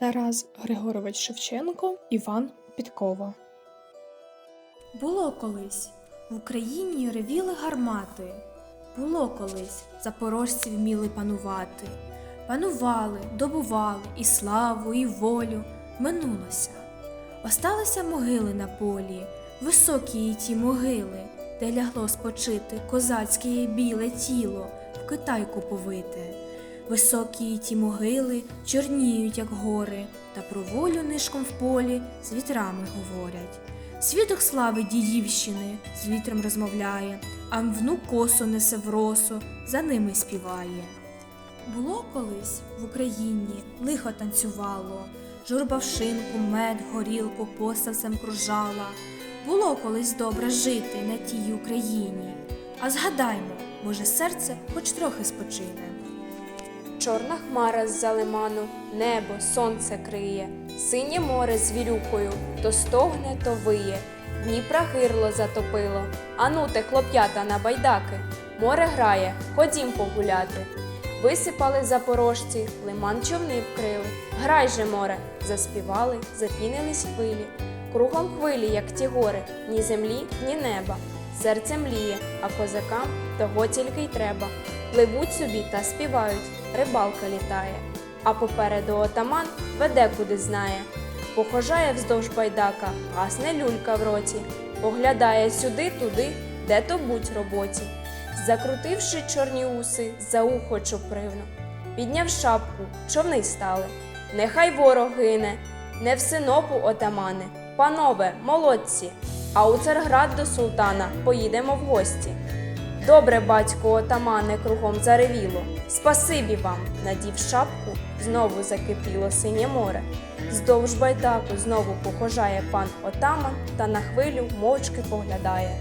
Тарас Григорович Шевченко, Іван Підкова. Було колись в Україні ревіли гармати. Було колись запорожці вміли панувати. Панували, добували і славу, і волю. Минулося. Осталися могили на полі, високі й ті могили, де лягло спочити козацьке біле тіло, в китайку повите. Високі ті могили чорніють, як гори, та про волю нишком в полі з вітрами говорять. Свідок слави дідівщини з вітром розмовляє, а внук косо несе в росу, за ними співає. Було колись в Україні лихо танцювало, журба в шинку, мед, горілку поставцем кружала. Було колись добре жити на тій Україні. А згадаймо, може, серце хоч трохи спочине. Чорна хмара з-за лиману, небо, сонце криє, синє море з вірюкою, то стогне, то виє. Дніпра гирло затопило, ану те хлоп'ята на байдаки. Море грає, ходім погуляти. Висипали запорожці, лиман човни вкрили. Грай же, море, заспівали, запінились хвилі. Кругом хвилі, як ті гори, ні землі, ні неба. Серце мліє, а козакам того тільки й треба. Пливуть собі та співають, рибалка літає. А попереду отаман веде куди знає. Похожає вздовж байдака, гасне люлька в роті, поглядає сюди, туди, де то будь роботі. Закрутивши чорні уси, за ухо чупривну, підняв шапку, човни стали. Нехай ворог гине, не в синопу отамане, панове, молодці, а у Царград до султана поїдемо в гості. Добре, батько отамане, кругом заревіло. Спасибі вам, надів шапку, знову закипіло синє море. Здовж байдаку знову похожає пан отаман та на хвилю мовчки поглядає.